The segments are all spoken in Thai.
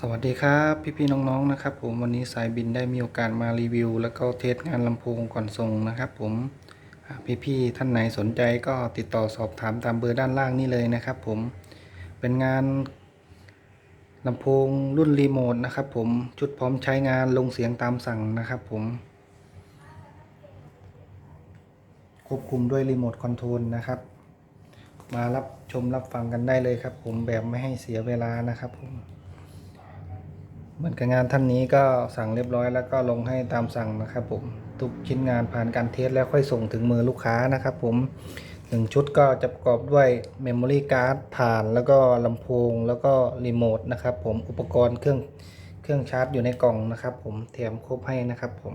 สวัสดีครับพี่ๆน้องๆนะครับ ผมวันนี้สายบินได้มีโอกาสมารีวิว แล้วก็เทสงานลำโพงก่อนส่งนะครับ ผมอ่พี่ๆท่านไหนสนใจก็ติดต่อสอบถามตามเบอร์ด้านล่างนี่เลยนะครับ ผมเป็นงานลำโพงรุ่นรีโมทนะครับ ผมชุดพร้อมใช้งานลงเสียงตามสั่งนะครับ ผมควบคุมด้วยรีโมทคอนโทรลนะครับ มารับชมรับฟังกันได้เลยครับ ผมแบบไม่ให้เสียเวลานะครับผม เหมือนกับงานท่านนี้ก็สั่งเรียบร้อยแล้วก็ลงให้ตามสั่งนะครับผมทุกชิ้นงานผ่านการเทสแล้วค่อยส่งถึงมือลูกค้านะครับผมหนึ่งชุดก็จะประกอบด้วยเมมโมรี่การ์ดฐานแล้วก็ลำโพงแล้วก็รีโมทนะครับผมอุปกรณ์เครื่องเครื่องชาร์จอยู่ในกล่องนะครับผมแถมครบให้นะครับผม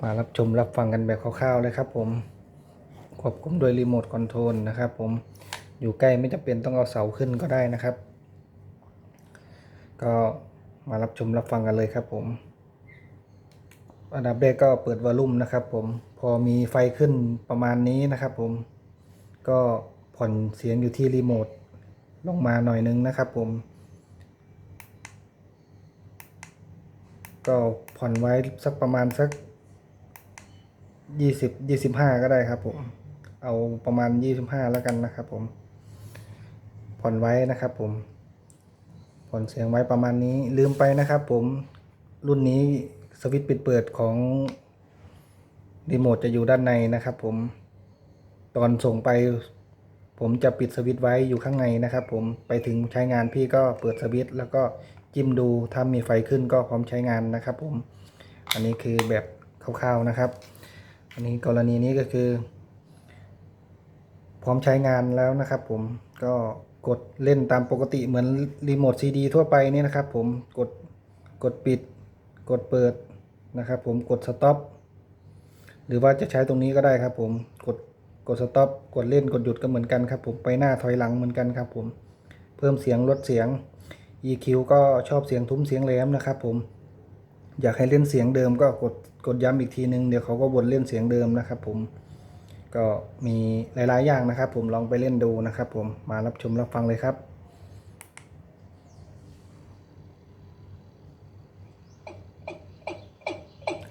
มารับชมรับฟังกันแบบคร่าวๆเลยครับผมควบคุมโดยรีโมทคอนโทรลนะครับผมอยู่ใกล้ไม่จำเป็นต้องเอาเสาขึ้นก็ได้นะครับ ก็มารับชมรับฟังกันเลยครับผมอันดับแรกก็เปิดวอลลุ่มนะครับผมพอมีไฟขึ้นประมาณนี้นะครับผมก็ผ่อนเสียงอยู่ที่รีโมทลงมาหน่อยนึงนะครับผม ก็ผ่อนไว้สักประมาณสักยี่สิบยี่สิบห้าก็ได้ครับผม เอาประมาณยี่สิบห้าแล้วกันนะครับผม ผ่อนไว้นะครับผม ผ่อนเสียงไว้ประมาณนี้ลืมไปนะครับผมรุ่นนี้สวิตช์ปิดเปิดของรีโมทจะอยู่ด้านในนะครับผมตอนส่งไป ผมจะปิดสวิตช์ไว้อยู่ข้างในนะครับผมไปถึงใช้งานพี่ก็เปิดสวิตช์แล้วก็จิ้มดูถ้ามีไฟขึ้นก็พร้อมใช้งานนะครับผมอันนี้คือแบบคร่าวๆนะครับ อันนี้กรณีนี้ก็คือ พร้อมใช้งานแล้วนะครับผมก็ กดเล่นตามปกติเหมือนรีโมทซีดีทั่วไปนี่นะครับผมกดกดปิด กดเปิดนะครับผมกดสต็อปหรือว่าจะใช้ตรงนี้ก็ได้ครับผมกดกดสต็อปกดเล่นกดหยุดก็เหมือนกันครับผมไปหน้าถอยหลังเหมือนกันครับผมเพิ่มเสียงลดเสียง EQ ก็ชอบเสียงทุ้มเสียงแหลมนะครับผมอยากให้เล่นเสียงเดิมก็กดกดย้ำอีกทีนึงเดี๋ยวเขาก็วนเล่นเสียงเดิมนะครับผม ก็มีหลาย ๆ อย่างนะครับ ผมลองไปเล่นดูนะครับ ผมมารับชมรับฟังเลยครับ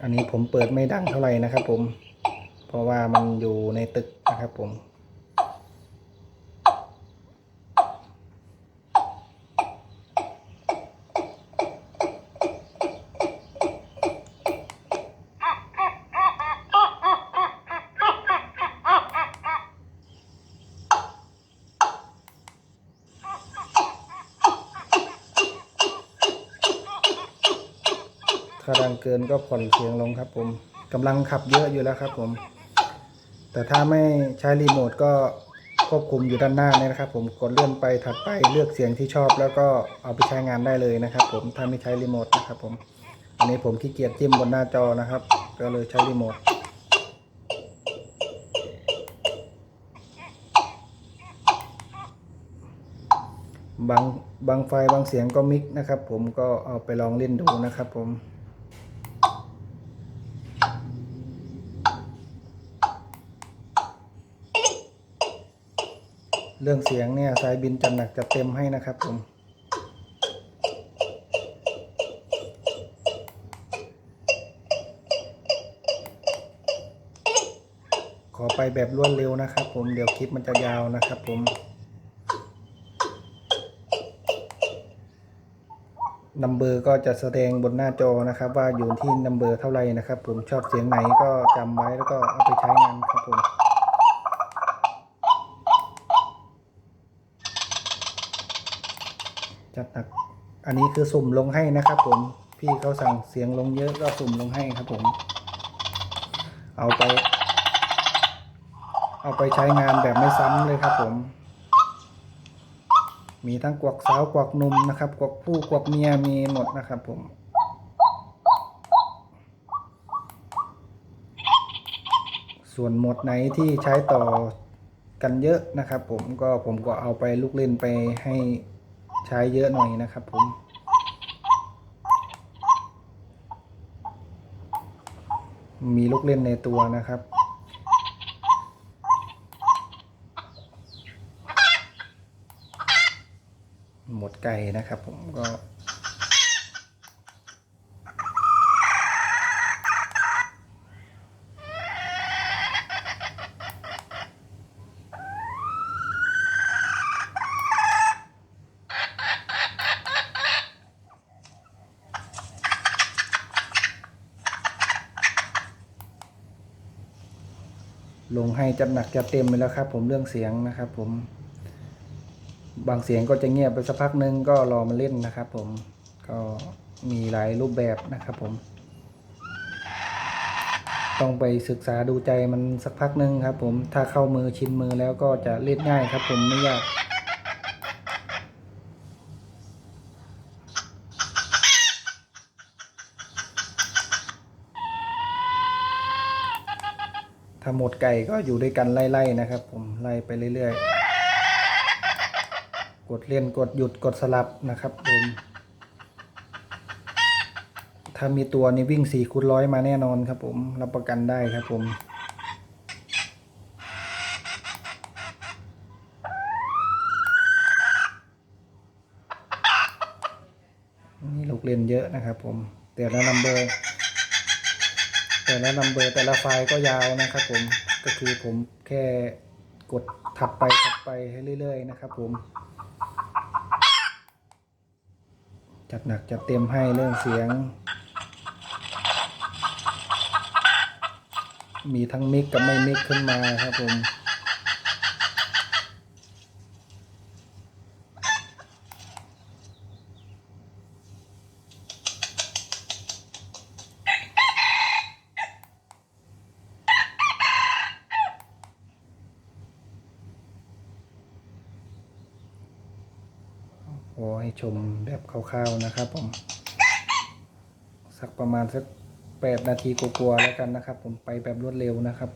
อันนี้ผมเปิดไม่ดังเท่าไหร่นะครับผม เพราะว่ามันอยู่ในตึกนะครับผม ถ้าดังเกินก็ผ่อนเสียงลงครับ ผมกำลังขับเยอะอยู่แล้วครับ ผม แต่ถ้าไม่ใช้รีโมทก็ควบคุมอยู่ด้านหน้าเนี่ยนะครับ ผมกดเลื่อนไปถัดไปเลือกเสียงที่ชอบ แล้วก็เอาไปใช้งานได้เลยนะครับ ผมถ้าไม่ใช้รีโมทนะครับ ผม อันนี้ผมขี้เกียจจิ้มบนหน้าจอนะครับ ก็เลยใช้รีโมทบางบางไฟบางเสียงก็มิกนะครับ ผมก็เอาไปลองเล่นดูนะครับ ผม รื่องเสียงเนี่ยสายบินจัดหนักจัดเต็มให้นะครับผมขอไปแบบรวดเร็วนะครับ ผมเดี๋ยวคลิปมันจะยาวนะครับ ผมนัมเบอร์ก็จะแสดงบนหน้าจอนะครับ ว่าอยู่ที่นัมเบอร์เท่าไหร่นะครับ ผมชอบเสียงไหนก็จำไว้แล้วก็เอาไปใช้งานครับผม จัดหนัก อันนี้คือสุ่มลงให้นะครับผม พี่เขาสั่งเสียงลงเยอะก็สุ่มลงให้ครับผม เอาไป เอาไปใช้งานแบบไม่ซ้ำเลยครับผม มีทั้งกวักสาวกวักหนุ่มนะครับกวักผู้กวักเมียมีหมดนะครับผมส่วนหมดไหนที่ใช้ต่อกันเยอะนะครับผมก็ผมก็เอาไปลูกเล่นไปให้ ใช้เยอะหน่อยนะครับผมมีลูกเล่นในตัวนะครับ หมดไก่นะครับผมก็ ลงให้จัดหนักจัดเต็มไปแล้วครับ ผมเรื่องเสียงนะครับ ผมบางเสียงก็จะเงียบไปสักพักหนึงก็รอมาเล่นนะครับ ผมก็มีหลายรูปแบบนะครับ ผม ต้องไปศึกษาดูใจมันสักพักหนึ่งครับ ผมถ้าเข้ามือชินมือแล้วก็จะเล่นง่ายครับ ผมไม่ยาก ถ้าหมดไก่ก็อยู่ด้วยกันไล่ๆนะครับ ผมไล่ไปเรื่อยๆ กดเล่นกดหยุดกดสลับนะครับผมถ้ามีตัวนี้วิ่ง4ี่คูณร้อยมาแน่นอนครับ ผมรับประกันได้ครับ ผมนี่ลูกเล่นเยอะนะครับ ผมแต่ละนัมเบอร์ แต่ละนัมเบอร์แต่ละไฟล์ก็ยาวนะครับผมก็คือผมแค่กดถัดไปถัดไปให้เรื่อย ๆ นะครับผมจัดหนักจัดเต็มให้เรื่องเสียง มีทั้งมิกกับไม่มิกขึ้นมาครับผม อ้ให้ชมแบบคร่าวๆนะครับผม สักประมาณสักแปดนาทีกลัวๆแล้วกันนะครับ ผมไปแบบรวดเร็วนะครับ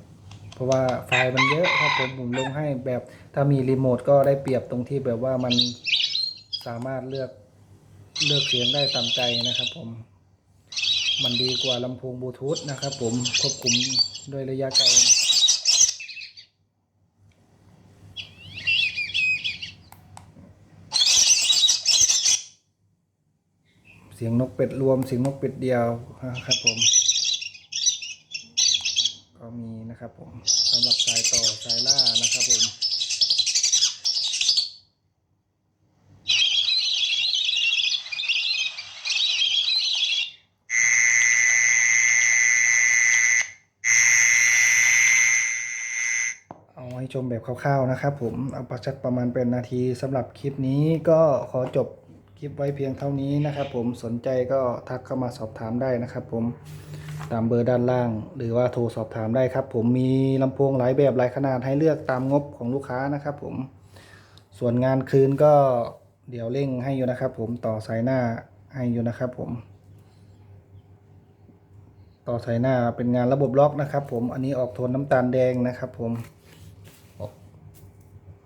เพราะว่าไฟล์มันเยอะครับผมผมลงให้แบบถ้ามีรีโมทก็ได้เปรียบตรงที่แบบว่ามันสามารถเลือกเลือกเสียงได้ตามใจนะครับ ผม มันดีกว่าลำโพงบลูทูธนะครับ ผมควบคุมด้วยระยะไกล เสียงนกเป็ดรวม เสียงนกเป็ดเดียวครับผม ก็มีนะครับผมสำหรับสายต่อสายล่านะครับผมเอาให้ชมแบบคร่าวๆนะครับผมเอาประชักประมาณเป็นนาทีสำหรับคลิปนี้ก็ขอจบ ลิปไว้เพียงเท่านี้นะครับ ผมสนใจก็ทักเข้ามาสอบถามได้นะครับ ผมตามเบอร์ด้านล่าง หรือว่าโทรสอบถามได้ครับ ผมมีลำโพงหลายแบบหลายขนาดให้เลือกตามงบของลูกค้านะครับ ผมส่วนงานคืนก็เดี๋ยวเร่งให้อยู่นะครับ ผมต่อสายหน้าให้อยู่นะครับ ผม ต่อสายหน้าเป็นงานระบบล็อกนะครับ ผมอันนี้ออกโทนน้ำตาลแดงนะครับ ผม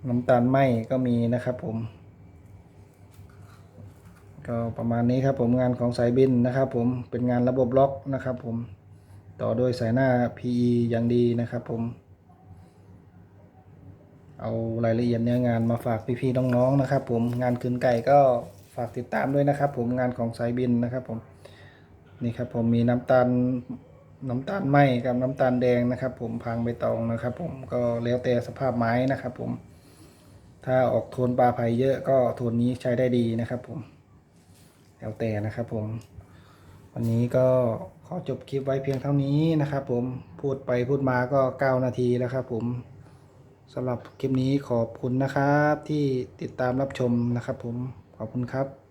น้ำตาลไหมก็มีนะครับ ผม ก็ประมาณนี้ครับผมงานของสายบินนะครับผมเป็นงานระบบล็อกนะครับผมต่อด้วยสายหน้า PE อย่างดีนะครับผม เอารายละเอียดเนื้องานมาฝากพี่ๆน้องๆนะครับ ผมงานคืนไก่ก็ฝากติดตามด้วยนะครับ ผมงานของสายบินนะครับผมนี่ครับผมมีน้ำตาลน้ำตาลไหมกับน้ำตาลแดงนะครับ ผมพางใบตองนะครับ ผมก็แล้วแต่สภาพไม้นะครับ ผมถ้าออกโทนปลาไผ่เยอะก็โทนนี้ใช้ได้ดีนะครับ ผม แล้วแต่นะครับผม วันนี้ก็ขอจบคลิปไว้เพียงเท่านี้นะครับผมพูดไปพูดมาก็ 9 นาทีแล้วครับผมสำหรับคลิปนี้ขอบคุณนะครับที่ติดตามรับชมนะครับผมขอบคุณครับ